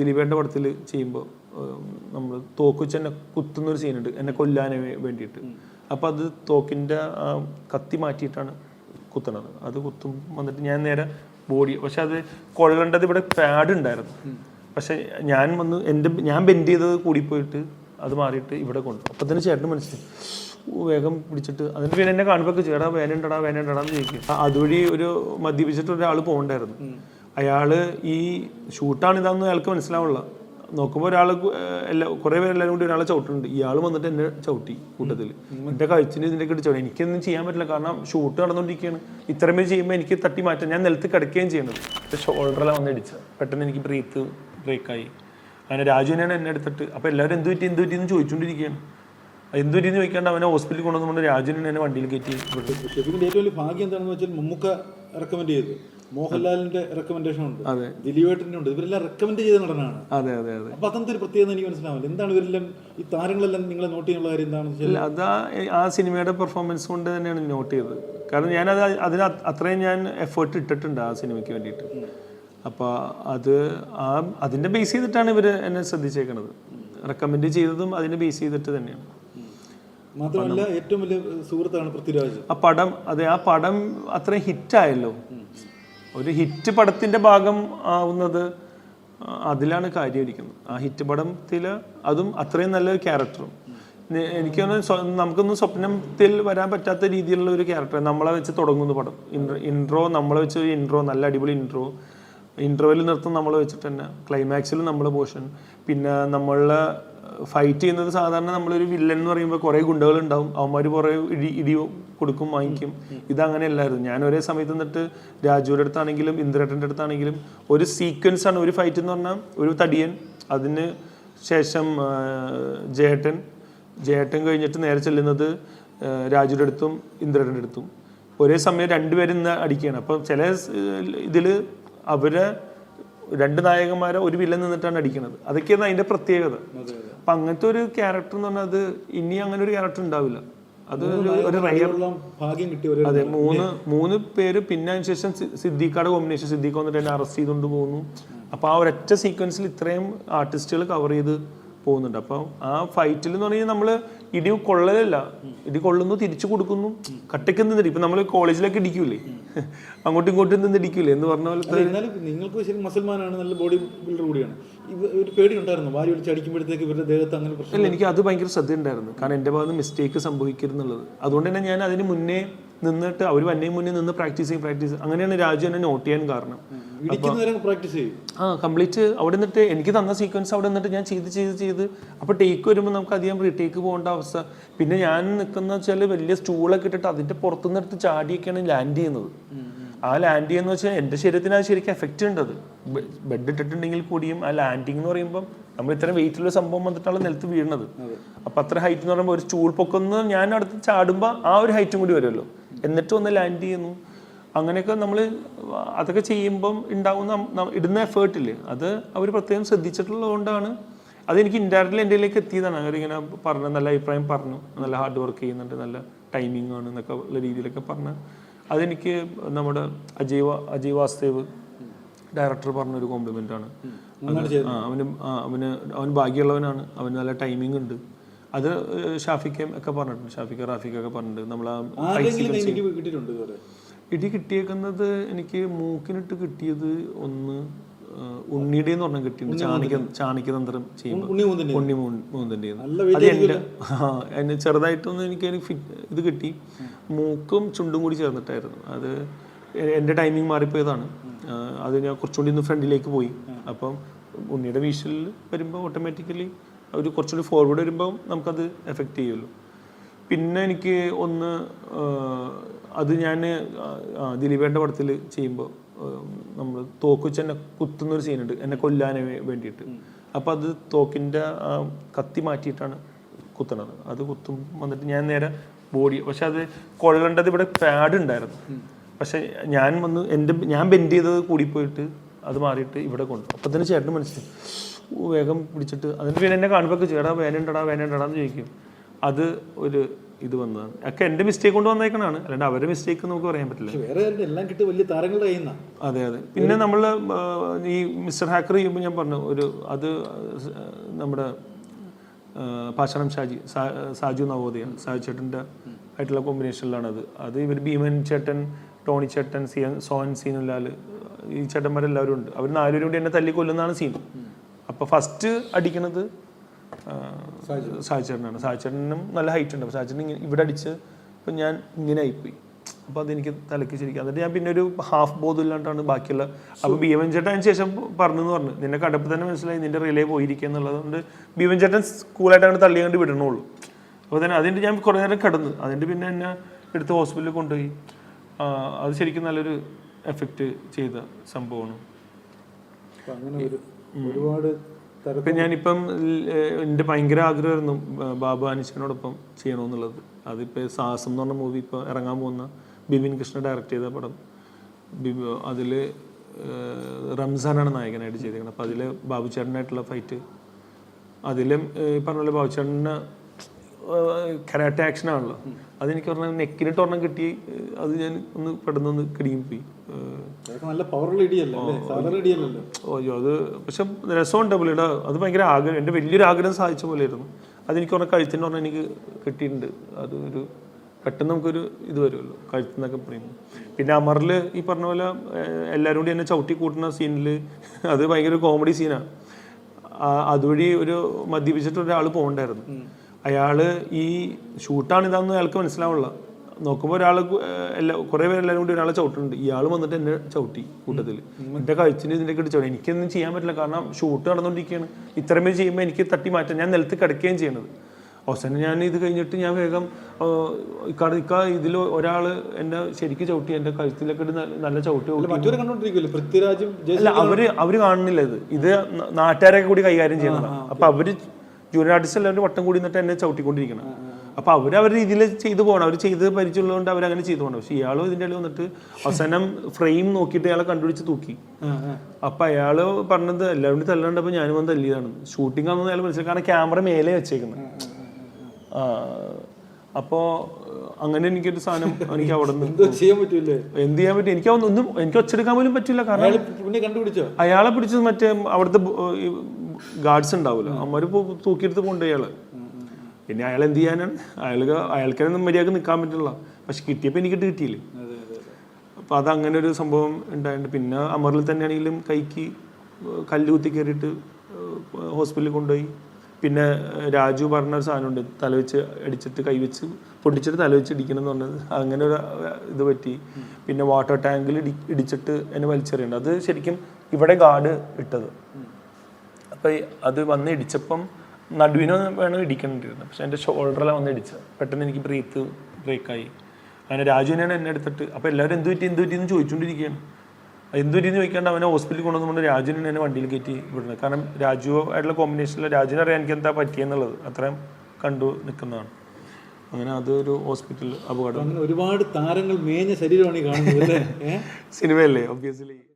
ദിലീപേന്റെ പടത്തിൽ ചെയ്യുമ്പോൾ നമ്മൾ തോക്ക് വെച്ച് എന്നെ കുത്തുന്ന ഒരു സീനുണ്ട് എന്നെ കൊല്ലാൻ വേണ്ടിയിട്ട്. അപ്പോൾ അത് തോക്കിന്റെ ആ കത്തി മാറ്റിയിട്ടാണ് കുത്തണത്. അത് കുത്തും വന്നിട്ട് ഞാൻ നേരെ ബോഡി പക്ഷെ അത് കൊള്ളേണ്ടത് ഇവിടെ പാഡ് ഉണ്ടായിരുന്നു. പക്ഷെ ഞാൻ വന്ന് എന്റെ ഞാൻ ബെൻഡ് ചെയ്തത് കൂടി പോയിട്ട് അത് മാറിയിട്ട് ഇവിടെ കൊണ്ടു. അപ്പം തന്നെ ചേട്ടന് മനസ്സിലായി. വേഗം പിടിച്ചിട്ട് അതിന് പിന്നെ എന്നെ കാണുമ്പോൾ ചേട്ടാ വേനണ്ടടാ വേനണ്ടടാന്ന് ചോദിക്കും. അതുവഴി ഒരു മദ്യപിച്ചിട്ട് ഒരാൾ പോകണ്ടായിരുന്നു. അയാൾ ഈ ഷൂട്ടാണ് ഇതാന്ന് അയാൾക്ക് മനസ്സിലാവുള്ള. നോക്കുമ്പോൾ ഒരാൾ എല്ലാ കുറേ പേര് എല്ലാവരും കൂടി ഒരാളെ ചവിട്ടുന്നുണ്ട്. ഇയാൾ വന്നിട്ട് എന്നെ ചവിട്ടി കൂട്ടത്തിൽ എന്റെ കഴിച്ചിന് ഇതിന്റെ കിട്ടി ചവിട്ടി. എനിക്കൊന്നും ചെയ്യാൻ പറ്റില്ല. കാരണം ഷൂട്ട് നടന്നുകൊണ്ടിരിക്കുകയാണ് ഇത്രമേ ചെയ്യുമ്പോൾ എനിക്ക് തട്ടി മാറ്റാം ഞാൻ നിലത്ത് കിടക്കുകയും ചെയ്യണത്. ഷോൾഡറിലാണ് വന്ന് പെട്ടെന്ന് എനിക്ക് ബ്രീത്ത് ബ്രേക്കായി അങ്ങനെ രാജുവിനാണ് എന്നെ എടുത്തിട്ട്. അപ്പോൾ എല്ലാവരും എന്ത് പറ്റി എന്ത് പറ്റി എന്ന് ചോദിച്ചുകൊണ്ടിരിക്കുകയാണ് എന്ത് പറ്റി എന്ന് ചോദിക്കാണ്ട് അവനെ ഹോസ്പിറ്റലിൽ കൊണ്ടുവന്നുകൊണ്ട് രാജുവിനെ എന്നെ വണ്ടിയിൽ കയറ്റി ഏറ്റവും വലിയ ഭാഗ്യം എന്താണെന്ന് വെച്ചാൽ മമ്മൂക്ക റെക്കമെൻഡ് ചെയ്തു. മോഹൻലാലിന്റെ റെക്കമെൻഡേഷൻ ഉണ്ട്. ദിലീപേട്ടന്റെ ഉണ്ട്. ഇവരെല്ലാം റെക്കമെൻഡ് ചെയ്ത നടനാണ്. അതെ അതെ അതെ. അപ്പൊ അതെന്തൊരു ഒരു പ്രത്യേകത എനിക്ക് മനസ്സിലാവില്ല. എന്താണ് ഇവരെല്ലാം ഈ താരങ്ങളെല്ലാം നിങ്ങളെ നോട്ട് ചെയ്യാനുള്ള കാര്യം എന്താണെന്ന് വെച്ചാൽ അതാ ആ- സിനിമയുടെ പെർഫോമൻസ് കൊണ്ട് തന്നെയാണ് നോട്ട് ചെയ്തത്. കാരണം ഞാനത് അതിന് അത്രയും ഞാൻ എഫേർട്ട് ഇട്ടിട്ടുണ്ട് ആ സിനിമയ്ക്ക് വേണ്ടിയിട്ട്. അപ്പോൾ അത് ആ അതിന്റെ ബേസ് ചെയ്തിട്ടാണ് ഇവർ എന്നെ ശ്രദ്ധിച്ചേക്കണത്. റെക്കമെൻഡ് ചെയ്തതും അതിനെ ബേസ് ചെയ്തിട്ട് തന്നെയാണ്. മാത്രമല്ല ഏറ്റവും വലിയ സുഹൃത്താണ് പൃഥ്വിരാജ്. ആ പടം അതെ ആ പടം അത്രയും ഹിറ്റായല്ലോ ഒരു ഹിറ്റ് പടത്തിന്റെ ഭാഗം ആവുന്നത് അതിലാണ് കാര്യം ഇരിക്കുന്നത് ആ ഹിറ്റ് പടത്തിൽ അതും അത്രയും നല്ലൊരു ക്യാരക്ടറും. എനിക്ക് നമുക്കൊന്നും സ്വപ്നത്തിൽ വരാൻ പറ്റാത്ത രീതിയിലുള്ള ഒരു ക്യാരക്ടർ. നമ്മളെ വെച്ച് തുടങ്ങുന്ന പടം. ഇൻട്രോ നമ്മളെ വെച്ച് ഒരു ഇൻട്രോ നല്ല അടിപൊളി ഇൻട്രോ ഇൻട്രോയിൽ നിർത്തും നമ്മൾ വെച്ചിട്ട് തന്നെ. ക്ലൈമാക്സിൽ നമ്മളെ പോർഷൻ പിന്നെ നമ്മളെ ഫൈറ്റ് ചെയ്യുന്നത് സാധാരണ നമ്മളൊരു വില്ലൻ എന്ന് പറയുമ്പോൾ കുറേ ഗുണ്ടകൾ ഉണ്ടാവും അവന്മാർ കുറേ ഇടി ഇടി കൊടുക്കും വാങ്ങിക്കും. ഇതങ്ങനെയല്ലായിരുന്നു. ഞാൻ ഒരേ സമയത്ത് നിന്നിട്ട് രാജുവിന്റെ അടുത്താണെങ്കിലും ഇന്ദ്രേട്ടന്റെ അടുത്താണെങ്കിലും ഒരു സീക്വൻസ് ആണ് ഒരു ഫൈറ്റ് എന്ന് പറഞ്ഞാൽ ഒരു തടിയൻ അതിന് ശേഷം ജേട്ടൻ. ജേട്ടൻ കഴിഞ്ഞിട്ട് നേരെ ചെല്ലുന്നത് രാജുവിന്റെ അടുത്തും ഇന്ദ്രേട്ടന്റെ അടുത്തും. ഒരേ സമയം രണ്ടുപേരും ഇന്ന് അടിക്കുകയാണ്. അപ്പം ചില ഇതിൽ അവരെ രണ്ട് നായകന്മാരെ ഒരു വില്ലൻ നിന്നിട്ടാണ് അടിക്കുന്നത്. അതൊക്കെയാണ് അതിന്റെ പ്രത്യേകത. അപ്പൊ അങ്ങനത്തെ ഒരു ക്യാരക്ടർ എന്ന് പറഞ്ഞാൽ അത് ഇനി അങ്ങനെ ഒരു ക്യാരക്ടർ ഉണ്ടാവില്ല. അത് ഒരു- റയർ ഭാഗ്യം കിട്ടിയ അതെ മൂന്ന് മൂന്ന് പേര് പിന്നെ അതിന് ശേഷം സി- സിദ്ദീഖാടെ കോമ്പിനേഷൻ സിദ്ദീഖ് വന്നിട്ട് എന്നെ അറസ്റ്റ് ചെയ്തുകൊണ്ട് പോകുന്നു അപ്പൊ ആ ഒരൊറ്റ സീക്വൻസിൽ ഇത്രയും ആർട്ടിസ്റ്റുകൾ കവർ ചെയ്ത് പോകുന്നുണ്ട്. അപ്പം ആ ഫൈറ്റിൽ എന്ന് പറഞ്ഞാൽ നമ്മൾ ഇടി കൊള്ളലല്ല. ഇടി കൊള്ളുന്നു തിരിച്ചു കൊടുക്കുന്നു കട്ടയ്ക്ക് നിന്നിട്ട്. ഇപ്പൊ നമ്മൾ കോളേജിലൊക്കെ ഇടിക്കൂലേ അങ്ങോട്ടും ഇങ്ങോട്ടും നിന്ന് ഇടിക്കൂലേ എന്ന് പറഞ്ഞ പോലെ എന്നാലും നിങ്ങൾക്ക് ശരി മസൽമാനാണ് നല്ല ബോഡി ബിൽഡർ കൂടിയാണ്. ഒരു പേടി ഉണ്ടായിരുന്നു വാരി വലിച്ച് അടിക്കുമ്പോഴത്തേക്ക് ഇവരുടെ ദേഹത്ത് അങ്ങനെ പ്രശ്നം എനിക്ക് അത് ഭയങ്കര ശ്രദ്ധയുണ്ടായിരുന്നു. കാരണം എന്റെ ഭാഗത്ത് മിസ്റ്റേക്ക് സംഭവിക്കരുന്നുള്ളത് അതുകൊണ്ട് തന്നെ ഞാൻ അതിന് മുന്നേ നിന്നിട്ട് അവർ വന്നേ മുന്നേ നിന്ന് പ്രാക്ടീസ് ചെയ്യും പ്രാക്ടീസ് അങ്ങനെയാണ് രാജു എന്നെ നോട്ട് ചെയ്യാൻ കാരണം. പ്രാക്ടീസ് ചെയ്യും. ആ കംപ്ലീറ്റ് അവിടെ നിന്നിട്ട് എനിക്ക് തന്ന സീക്വൻസ് അവിടെ നിന്നിട്ട് ഞാൻ ചെയ്ത് ചെയ്ത് ചെയ്ത്. അപ്പോൾ ടേക്ക് വരുമ്പോൾ നമുക്ക് അധികം റീടേക്ക് പോകേണ്ട അവസ്ഥ. പിന്നെ ഞാൻ നിൽക്കുന്ന വെച്ചാൽ വലിയ സ്റ്റൂളൊക്കെ ഇട്ടിട്ട് അതിന്റെ പുറത്തുനിന്ന് എടുത്ത് ചാടിയൊക്കെയാണ് ലാൻഡ് ചെയ്യുന്നത്. ആ ലാൻഡ് ചെയ്യുന്ന വെച്ചാൽ എന്റെ ശരീരത്തിന് അത് ശരിക്കും എഫക്റ്റ് ഉണ്ട് അത് ബെഡ് ഇട്ടിട്ടുണ്ടെങ്കിൽ കൂടിയും ആ ലാൻഡിങ് എന്ന് പറയുമ്പോൾ നമ്മൾ ഇത്രയും വെയിറ്റുള്ള സംഭവം വന്നിട്ടാണ് നിലത്ത് വീഴുന്നത്. അപ്പം അത്ര ഹൈറ്റ് എന്ന് പറയുമ്പോൾ ഒരു സ്റ്റൂൾ പൊക്കുന്ന ഞാൻ അടുത്ത് ചാടുമ്പോൾ ആ ഒരു ഹൈറ്റും കൂടി വരുമല്ലോ. എന്നിട്ട് ഒന്ന് ലാൻഡ് ചെയ്യുന്നു. അങ്ങനെയൊക്കെ നമ്മൾ അതൊക്കെ ചെയ്യുമ്പം ഉണ്ടാകുന്ന ഇടുന്ന എഫേർട്ടില്ലേ അത് അവർ പ്രത്യേകം ശ്രദ്ധിച്ചിട്ടുള്ളത് കൊണ്ടാണ് അതെനിക്ക് ഇൻഡയറക്റ്റ്ലി എന്റെ ഇതിലേക്ക് എത്തിയതാണ്. അവരിങ്ങനെ പറഞ്ഞു നല്ല അഭിപ്രായം പറഞ്ഞു നല്ല ഹാർഡ് വർക്ക് ചെയ്യുന്നുണ്ട് നല്ല ടൈമിംഗ് ആണ് എന്നൊക്കെ ഉള്ള രീതിയിലൊക്കെ പറഞ്ഞ് അതെനിക്ക് നമ്മുടെ അജയ് വാ- അജയ് വാസ്തേവ് ഡയറക്ടർ പറഞ്ഞൊരു കോംപ്ലിമെന്റ് ആണ്. അവന് അവന് അവൻ ഭാഗ്യമുള്ളവനാണ്. അവന് നല്ല ടൈമിംഗ് ഉണ്ട്. അത് ഷാഫിക്കയും ഒക്കെ പറഞ്ഞിട്ടുണ്ട്. ഷാഫിക്ക റാഫിക്കൊക്കെ പറഞ്ഞിട്ടുണ്ട്. നമ്മൾ ഇടി കിട്ടിയേക്കുന്നത് എനിക്ക് മൂക്കിനിട്ട് കിട്ടിയത് ഒന്ന് ഉണ്ണിയുടെ എന്ന് പറഞ്ഞ കിട്ടിയിട്ടുണ്ട്. ചാണിക്ക തന്ത്രം ചെയ്യുമ്പോൾ ഉണ്ണി മൂന്നിന്റെ. അത് എന്റെ എന്നെ ചെറുതായിട്ടൊന്ന് എനിക്ക് ഫിറ്റ് ഇത് കിട്ടി. മൂക്കും ചുണ്ടും കൂടി ചേർന്നിട്ടായിരുന്നു. അത് എന്റെ ടൈമിങ് മാറിപ്പോയതാണ്. അത് ഞാൻ കുറച്ചുകൂടി ഒന്ന് ഫ്രണ്ടിലേക്ക് പോയി. അപ്പം ഉണ്ണിയുടെ വീശലിൽ വരുമ്പോൾ ഓട്ടോമാറ്റിക്കലി ഒരു കുറച്ചുകൂടി ഫോർവേഡ് വരുമ്പോൾ നമുക്കത് എഫക്റ്റ് ചെയ്യുമല്ലോ. പിന്നെ എനിക്ക് ഒന്ന് അത് ഞാൻ ദിലീപേന്റെ പടത്തിൽ ചെയ്യുമ്പോൾ നമ്മൾ തോക്ക് വെച്ച് എന്നെ കുത്തുന്ന ഒരു സീനുണ്ട് എന്നെ കൊല്ലാൻ വേണ്ടിയിട്ട്. അപ്പം അത് തോക്കിന്റെ കത്തി മാറ്റിയിട്ടാണ് കുത്തണത്. അത് കുത്തും വന്നിട്ട് ഞാൻ നേരെ ബോഡി പക്ഷെ അത് കൊള്ളേണ്ടത് ഇവിടെ പാഡ് ഉണ്ടായിരുന്നു. പക്ഷെ ഞാൻ വന്ന് എന്റെ ഞാൻ ബെൻഡ് ചെയ്തത് കൂടിപ്പോയിട്ട് അത് മാറിയിട്ട് ഇവിടെ കൊണ്ടു. അപ്പം തന്നെ ചേട്ടൻ മനസ്സിലായി. വേഗം പിടിച്ചിട്ട് അതിന് പിന്നെ എന്നെ കാണുമ്പോൾ ചേടാ വേനണ്ടടാ വേനണ്ടടാ എന്ന് ചോദിക്കും. അത് ഒരു ഇത് വന്നതാണ്. ഒക്കെ എന്റെ മിസ്റ്റേക്ക് കൊണ്ട് വന്നേക്കണാണ് അല്ലാണ്ട് അവരുടെ മിസ്റ്റേക്ക് നമുക്ക് പറയാൻ പറ്റില്ല. വേറെ എല്ലാം കിട്ടി വലിയ താരങ്ങളുടെ കയ്യിൽ അതെ അതെ. പിന്നെ നമ്മൾ ഈ മിസ്റ്റർ ഹാക്കർ ചെയ്യുമ്പോൾ ഞാൻ പറഞ്ഞു ഒരു അത് നമ്മുടെ പാഷാണം ഷാജി സാജു നവോദയ സാജു ചേട്ടന്റെ ആയിട്ടുള്ള കോമ്പിനേഷനിലാണ് അത്. അത് ഇവർ ഭീമൻ ചേട്ടൻ ടോണി ചേട്ടൻ സിയൻ സോൻ സീനുലാൽ ഈ ചേട്ടന്മാരെല്ലാവരും ഉണ്ട്. അവർ നാലുപേരും കൂടി എന്നെ തല്ലി കൊല്ലുന്നതാണ് സീൻ അപ്പോൾ ഫസ്റ്റ് അടിക്കണത് സാഹചര്യനാണ് ചേട്ടനും നല്ല ഹൈറ്റ് ഉണ്ട്. അപ്പോൾ ഇങ്ങനെ ഇവിടെ അടിച്ച് ഇപ്പം ഞാൻ ഇങ്ങനെ ആയിപ്പോയി. അപ്പോൾ അതെനിക്ക് തലക്ക് ശരിക്കും എന്നിട്ട് ഞാൻ പിന്നെ ഒരു ഹാഫ് ബോധം ഇല്ലാണ്ടാണ് ബാക്കിയുള്ള അപ്പോൾ ബീവൻ ചേട്ടൻ അതിന് ശേഷം പറഞ്ഞു എന്ന് പറഞ്ഞു. നിന്നെ കടപ്പ് തന്നെ മനസ്സിലായി നിന്റെ റിലേ പോയിരിക്കുക എന്നുള്ളതുകൊണ്ട് ബീവൻ ചേട്ടൻ സ്കൂളായിട്ടാണ് അങ്ങനെ തള്ളിയാണ്ട് വിടണുള്ളൂ. അപ്പോൾ തന്നെ അതിന്റെ ഞാൻ കുറേ നേരം കിടന്നു. അതിന്റെ പിന്നെ എന്നെ എടുത്ത് ഹോസ്പിറ്റലിൽ കൊണ്ടുപോയി. അത് ശരിക്കും നല്ലൊരു എഫക്റ്റ് ചെയ്ത സംഭവമാണ്. അങ്ങനെ ഒരു ഒരുപാട് ഇപ്പം ഞാനിപ്പം എന്റെ എന്റെ ഭയങ്കര ആഗ്രഹമായിരുന്നു ബാബു അനിച്ചനോടൊപ്പം ചെയ്യണമെന്നുള്ളത്. അതിപ്പോൾ സാഹസം എന്ന് പറഞ്ഞ മൂവി ഇപ്പോൾ ഇറങ്ങാൻ പോകുന്ന ബിബിൻ കൃഷ്ണ ഡയറക്ട് ചെയ്ത പടം. അതിൽ റംസാനാണ് നായകനായിട്ട് ചെയ്തിരിക്കുന്നത് അപ്പോൾ അതിൽ ബാബു ചേട്ടനായിട്ടുള്ള ഫൈറ്റ് അതിലും ഈ പറഞ്ഞ പോലെ ബാബു ചേട്ടന് കരാട്ടെ ആക്ഷൻ ആണല്ലോ. അതെനിക്ക് പറഞ്ഞാൽ നെക്കിനിട്ട് ഒരെണ്ണം കിട്ടി അത് ഞാൻ ഒന്ന് പെട്ടെന്നൊന്ന് കിടിയും പോയി. നല്ല പവറുള്ള ഇടിയല്ലേ? അല്ലേ? സാധാരണ ഇടിയല്ലല്ലോ. അയ്യോ അത് പക്ഷെ രസമുണ്ട് പുള്ളിയുടെ. അത് ഭയങ്കര ആഗ്രഹം എന്റെ വലിയൊരു ആഗ്രഹം സാധിച്ച പോലെയായിരുന്നു. അതെനിക്ക് പറഞ്ഞ കഴുത്തിന് പറഞ്ഞാൽ എനിക്ക് കിട്ടിയിട്ടുണ്ട്. അത് ഒരു പെട്ടെന്ന് നമുക്കൊരു ഇത് വരുമല്ലോ കഴുത്തുനിന്നൊക്കെ പറയുമ്പോൾ. പിന്നെ അമറിൽ ഈ പറഞ്ഞ പോലെ എല്ലാവരും കൂടി എന്നെ ചവിട്ടി കൂട്ടുന്ന സീനിൽ അത് ഭയങ്കര കോമഡി സീനാണ് അതുവഴി ഒരു മദ്യപിച്ചിട്ട് ഒരാൾ പോകണ്ടായിരുന്നു. അയാൾ ഈ ഷൂട്ടാണ് ഇതാന്ന് അയാൾക്ക് മനസ്സിലാവുള്ള. നോക്കുമ്പോൾ ഒരാൾ എല്ലാ കുറേ പേരെല്ലാവരും കൂടി ഒരാളെ ചവിട്ടുന്നുണ്ട്. ഇയാൾ വന്നിട്ട് എന്നെ ചവിട്ടി കൂട്ടത്തിൽ എന്റെ കഴിച്ചിന് ഇതിന്റെ ചവിട്ടി. എനിക്കൊന്നും ചെയ്യാൻ പറ്റില്ല. കാരണം ഷൂട്ട് നടന്നുകൊണ്ടിരിക്കുകയാണ് ഇത്രമേ ചെയ്യുമ്പോൾ എനിക്ക് തട്ടി മാറ്റാം ഞാൻ നിലത്ത് കിടക്കുകയും ചെയ്യണത്. അവസാനം ഞാൻ ഇത് കഴിഞ്ഞിട്ട് ഞാൻ വേഗം കടക്ക ഇക്ക ഇതിൽ ഒരാൾ എന്നെ ശരിക്ക് ചവിട്ടി എന്റെ കഴുത്തിലൊക്കെ നല്ല- ചവിട്ടി അല്ല പൃഥ്വിരാജും അവർ അവർ കാണുന്നില്ല ഇത്. ഇത് നാട്ടുകാരൊക്കെ കൂടി കൈകാര്യം ചെയ്യണം അപ്പൊ അവർ ജൂനിയർ ആർട്ടിസ്റ്റ് എല്ലാവരും വട്ടം കൂടി നിന്നിട്ട് എന്നെ ചവിട്ടിക്കൊണ്ടിരിക്കണം. അപ്പൊ അവർ അവരുടെ രീതിയിൽ ചെയ്തു പോകണം. അവർ ചെയ്ത് പരിചയമുള്ളതുകൊണ്ട് അവർ അങ്ങനെ ചെയ്തു പോകണം. പക്ഷെ ഇയാൾ ഇതിന്റെ ഇടയിൽ വന്നിട്ട് അവസാനം ഫ്രെയിം നോക്കിയിട്ട് ഇയാളെ കണ്ടുപിടിച്ച് തൂക്കി. അപ്പം അയാൾ പറഞ്ഞത് എല്ലാവരും കൂടി തല്ലാണ്ടപ്പോ ഞാനും വന്ന് തല്ലിയതാണ്. ഷൂട്ടിംഗ് ആണെന്ന് അയാൾ മനസ്സിലായി കാരണം ക്യാമറ മേലെ വെച്ചേക്കുന്നത് അപ്പോൾ അപ്പോ അങ്ങനെ എനിക്കൊരു സാധനം എനിക്ക് അവിടെ നിന്ന് എന്തോ ചെയ്യാൻ പറ്റില്ല? എന്ത് ചെയ്യാൻ പറ്റും? എനിക്ക് ഒന്നും എനിക്ക് ഒച്ചെടുക്കാൻ പോലും പറ്റില്ല. കാരണം പിന്നെ കണ്ടുപിടിച്ചോ? അയാളെ പിടിച്ചത് മറ്റേ അവിടുത്തെ ഗാർഡ്സ് ഉണ്ടാവില്ല അമ്മര് തൂക്കിയെടുത്ത് പോകണ്ടേ അയാൾ. പിന്നെ അയാൾ എന്ത് ചെയ്യാനാണ്? അയാൾക്ക് അയാൾക്കൊന്നും മര്യാദയ്ക്ക് നിൽക്കാൻ പറ്റില്ല. പക്ഷെ കിട്ടിയപ്പോൾ എനിക്കിട്ട് കിട്ടിയില്ലേ? അതെ അതെ അപ്പൊ അത് അങ്ങനെ ഒരു സംഭവം ഉണ്ടായിട്ടുണ്ട്. പിന്നെ അമറിൽ തന്നെയാണെങ്കിലും കൈക്ക് കല്ല് കുത്തി കയറിയിട്ട് ഹോസ്പിറ്റലിൽ കൊണ്ടുപോയി. പിന്നെ രാജു പറഞ്ഞ ഒരു സാധനമുണ്ട് തലവെച്ച് അടിച്ചിട്ട് കൈവച്ച് പൊടിച്ചിട്ട് തലവെച്ച് ഇടിക്കണം എന്ന് പറഞ്ഞത്. അങ്ങനെ ഒരു ഇത് പറ്റി. പിന്നെ വാട്ടർ ടാങ്കിൽ ഇടി ഇടിച്ചിട്ട് എന്നെ വലിച്ചെറിയുണ്ട് അത് ശരിക്കും ഇവിടെ ഗാർഡ് ഇട്ടത്. അപ്പോൾ അത് വന്ന് ഇടിച്ചപ്പം നടുവിന് വേണം ഇടിക്കണ്ടിരുന്നത് പക്ഷെ എന്റെ ഷോൾഡറിലാണ് വന്ന് ഇടിച്ചത്. പെട്ടെന്ന് എനിക്ക് ബ്രീത്ത് ബ്രേക്കായി അങ്ങനെ രാജുവിനാണ് എന്നെ എടുത്തിട്ട്. അപ്പോൾ എല്ലാവരും എന്ത് പറ്റി എന്ത് പറ്റി എന്ന് ചോദിച്ചുകൊണ്ടിരിക്കുകയാണ് എന്ത് പറ്റി എന്ന് ചോദിക്കാണ്ട് അവനെ ഹോസ്പിറ്റലിൽ കൊണ്ടുവന്നുകൊണ്ട് രാജുവിനെ എന്നെ വണ്ടിയിൽ കയറ്റി വിടുന്നത്. കാരണം രാജു ആയിട്ടുള്ള കോമ്പിനേഷനിൽ രാജുവിനെ അറിയാൻ എനിക്ക് എന്താ പറ്റിയെന്നുള്ളത് അത്രയും കണ്ടു നിൽക്കുന്നതാണ്. അങ്ങനെ അതൊരു ഹോസ്പിറ്റൽ അപകടം. അങ്ങനെ ഒരുപാട് താരങ്ങൾ മേഞ്ഞ ശരീരമാണ് ഈ കാണുന്നത് സിനിമയല്ലേ ഒബ്വിയസ്ലി